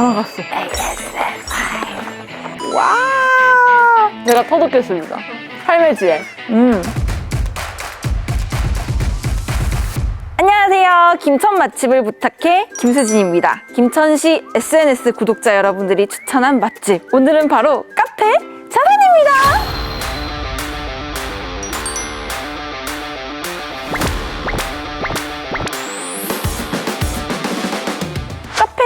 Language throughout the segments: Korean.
다 나갔어. 와! 제가 터득했습니다. 삶의 지혜. 음. 안녕하세요. 김천 맛집을 부탁해 김수진입니다. 김천시 SNS 구독자 여러분들이 추천한 맛집. 오늘은 바로 카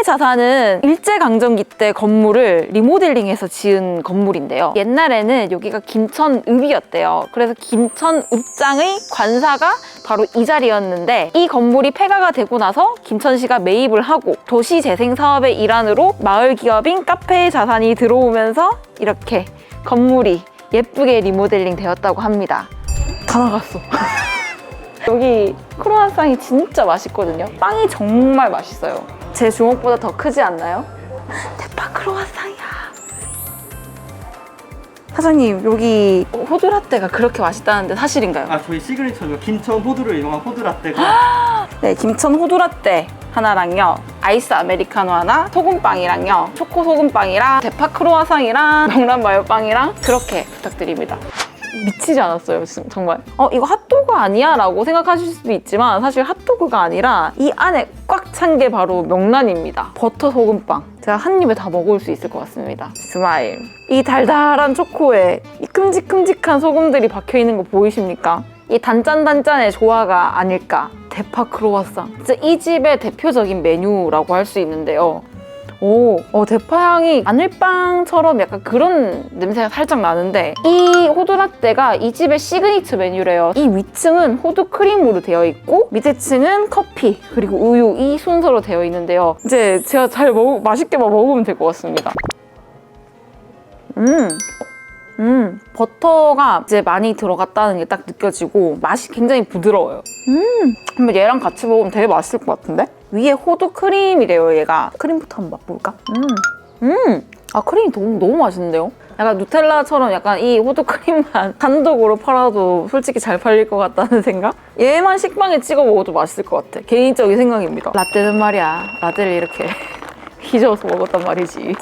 자산은 일제강점기 때 건물을 리모델링해서 지은 건물인데요. 옛날에는 여기가 김천읍이었대요. 그래서 김천읍장의 관사가 바로 이 자리였는데 이 건물이 폐가가 되고 나서 김천시가 매입을 하고 도시재생 사업의 일환으로 마을 기업인 카페 자산이 들어오면서 이렇게 건물이 예쁘게 리모델링 되었다고 합니다. 다 나갔어. 여기 크로아상이 진짜 맛있거든요. 빵이 정말 맛있어요. 제 주먹보다 더 크지 않나요? 대파 크로아상이야. 사장님, 여기 호두라떼가 그렇게 맛있다는데 사실인가요? 아 저희 시그니처죠 김천 호두를 이용한 호두라떼가 네, 김천 호두라떼 하나랑요. 아이스 아메리카노 하나, 소금빵이랑요. 초코 소금빵이랑 대파 크로아상이랑 명란 마요빵이랑 그렇게 부탁드립니다. 미치지 않았어요, 진- 정말. 어, 이거 핫도그 아니야? 라고 생각하실 수도 있지만 사실 핫도그가 아니라 이 안에 꽉 찬 게 바로 명란입니다. 버터 소금빵. 제가 한 입에 다 먹을 수 있을 것 같습니다. 스마일. 이 달달한 초코에 이 큼직큼직한 소금들이 박혀 있는 거 보이십니까? 이 단짠단짠의 조화가 아닐까. 대파 크로와상. 진짜 이 집의 대표적인 메뉴라고 할 수 있는데요. 오, 어, 대파향이 마늘빵처럼 약간 그런 냄새가 살짝 나는데 이 호두라떼가 이 집의 시그니처 메뉴래요. 이 위층은 호두 크림으로 되어 있고 밑에 층은 커피 그리고 우유 이 순서로 되어 있는데요. 이제 제가 잘 먹, 맛있게만 먹으면 될 것 같습니다. 음. 음, 버터가 이제 많이 들어갔다는 게 딱 느껴지고 맛이 굉장히 부드러워요. 음, 한번 얘랑 같이 먹으면 되게 맛있을 것 같은데? 위에 호두 크림이래요, 얘가. 크림부터 한번 맛볼까? 음, 음, 아 크림이 너무 너무 맛있는데요? 약간 누텔라처럼 약간 이 호두 크림만 단독으로 팔아도 솔직히 잘 팔릴 것 같다는 생각? 얘만 식빵에 찍어 먹어도 맛있을 것 같아. 개인적인 생각입니다. 라떼는 말이야, 라떼를 이렇게 휘저어서 먹었단 말이지.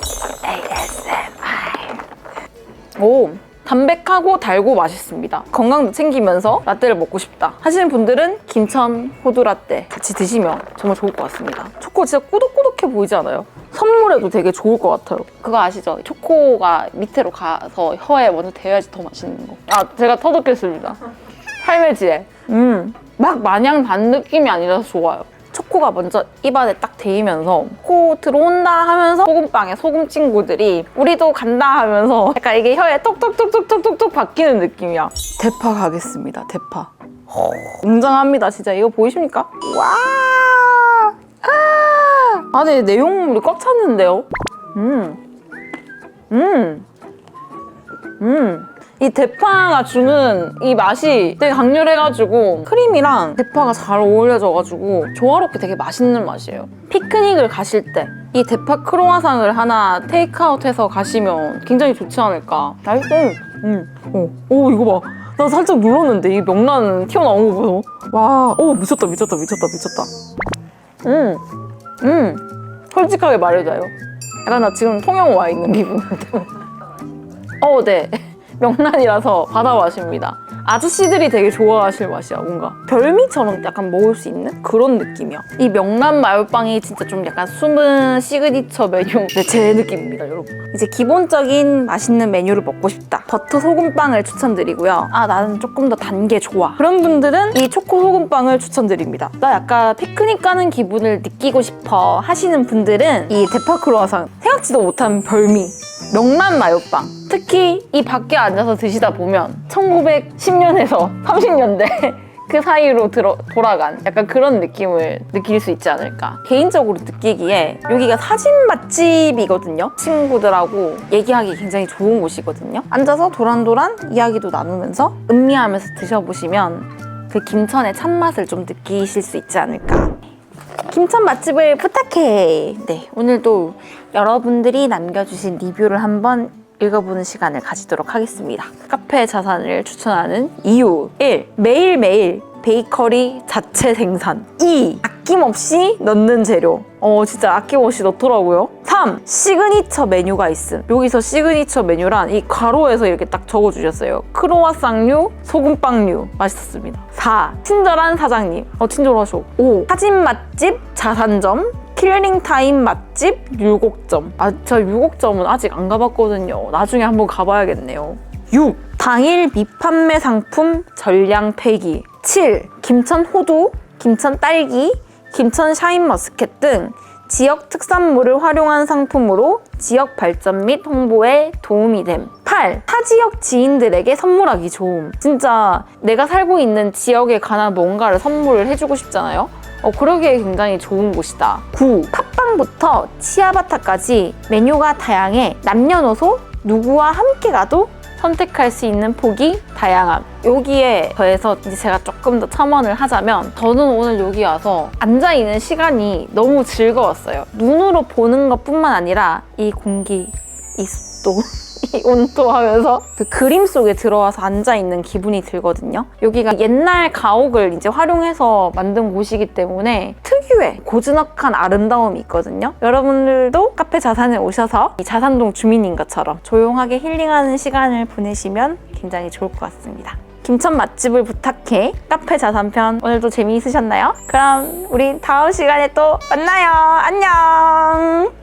오 담백하고 달고 맛있습니다. 건강도 챙기면서 라떼를 먹고 싶다 하시는 분들은 김천 호두 라떼 같이 드시면 정말 좋을 것 같습니다. 초코 진짜 꾸덕꾸덕해 보이지 않아요? 선물에도 되게 좋을 것 같아요. 그거 아시죠? 초코가 밑으로 가서 혀에 먼저 대야지 더 맛있는 거. 아 제가 터득했습니다. 지혜. 음, 막 마냥 단 느낌이 아니라서 좋아요. 초코가 먼저 입안에 딱 데이면서 코 들어온다 하면서 소금빵에 소금 친구들이 우리도 간다 하면서 약간 이게 혀에 톡톡톡톡톡톡톡 바뀌는 느낌이야. 대파 가겠습니다. 대파. 허, 웅장합니다. 진짜 이거 보이십니까? 와! 아! 안에 내용물이 꽉 찼는데요? 음. 음. 음. 이 대파가 주는 이 맛이 되게 강렬해가지고 크림이랑 대파가 잘 어울려져가지고 조화롭게 되게 맛있는 맛이에요. 피크닉을 가실 때 이 대파 크로와상을 하나 테이크아웃해서 가시면 굉장히 좋지 않을까. 맛있어. 음. 오, 오 이거 봐. 나 살짝 눌렀는데 이 명란 튀어나온 거 보여. 와, 오 미쳤다 미쳤다 미쳤다 미쳤다. 음, 음. 솔직하게 말해줘요. 약간 나 지금 통영 와 있는 기분인데. 어, 네. 명란이라서 바다 맛입니다. 아저씨들이 되게 좋아하실 맛이야, 뭔가. 별미처럼 약간 먹을 수 있는 그런 느낌이야. 이 명란 마요빵이 진짜 좀 약간 숨은 시그니처 메뉴. 네, 제 느낌입니다, 여러분. 이제 기본적인 맛있는 메뉴를 먹고 싶다. 버터 소금빵을 추천드리고요. 아, 나는 조금 더 단 게 좋아. 그런 분들은 이 초코 소금빵을 추천드립니다. 나 약간 피크닉 가는 기분을 느끼고 싶어 하시는 분들은 이 대파 크로와상 생각지도 못한 별미. 명란 마요빵. 특히 이 밖에 앉아서 드시다 보면 1910년에서 30년대 그 사이로 들어, 돌아간 약간 그런 느낌을 느낄 수 있지 않을까. 개인적으로 느끼기에 여기가 사진 맛집이거든요. 친구들하고 얘기하기 굉장히 좋은 곳이거든요. 앉아서 도란도란 이야기도 나누면서 음미하면서 드셔보시면 그 김천의 참맛을 좀 느끼실 수 있지 않을까. 김천 맛집을 부탁해. 네, 오늘도 여러분들이 남겨주신 리뷰를 한번 읽어보는 시간을 가지도록 하겠습니다. 카페 자산을 추천하는 이유 1. 매일매일 베이커리 자체 생산 2. 아낌없이 넣는 재료. 어, 진짜 아낌없이 넣더라고요. 3. 시그니처 메뉴가 있음. 여기서 시그니처 메뉴란 이 가로에서 이렇게 딱 적어주셨어요. 크로와상류, 소금빵류. 맛있었습니다. 4. 친절한 사장님. 어, 친절하셔. 5. 사진 맛집, 자산점, 킬링 타임 맛집, 율곡점. 아, 저 율곡점은 아직 안 가봤거든요. 나중에 한번 가봐야겠네요. 6. 당일 미판매 상품 전량 폐기. 7. 김천 호두, 김천 딸기, 김천 샤인머스켓 등 지역 특산물을 활용한 상품으로 지역 발전 및 홍보에 도움이 됨. 8. 타 지역 지인들에게 선물하기 좋음. 진짜 내가 살고 있는 지역에 관한 뭔가를 선물을 해주고 싶잖아요. 어, 그러기에 굉장히 좋은 곳이다. 9. 팟빵부터 치아바타까지 메뉴가 다양해 남녀노소 누구와 함께 가도 선택할 수 있는 폭이 다양함. 여기에 더해서 이제 제가 조금 더 첨언을 하자면 저는 오늘 여기 와서 앉아 있는 시간이 너무 즐거웠어요. 눈으로 보는 것뿐만 아니라 이 공기, 이 습도, 이 온도 하면서 그 그림 속에 들어와서 앉아 있는 기분이 들거든요. 여기가 옛날 가옥을 이제 활용해서 만든 곳이기 때문에 특유의 고즈넉한 아름다움이 있거든요. 여러분들도 카페 자산에 오셔서 이 자산동 주민인 것처럼 조용하게 힐링하는 시간을 보내시면 굉장히 좋을 것 같습니다. 김천 맛집을 부탁해 카페 자산편 오늘도 재미있으셨나요? 그럼 우리 다음 시간에 또 만나요. 안녕.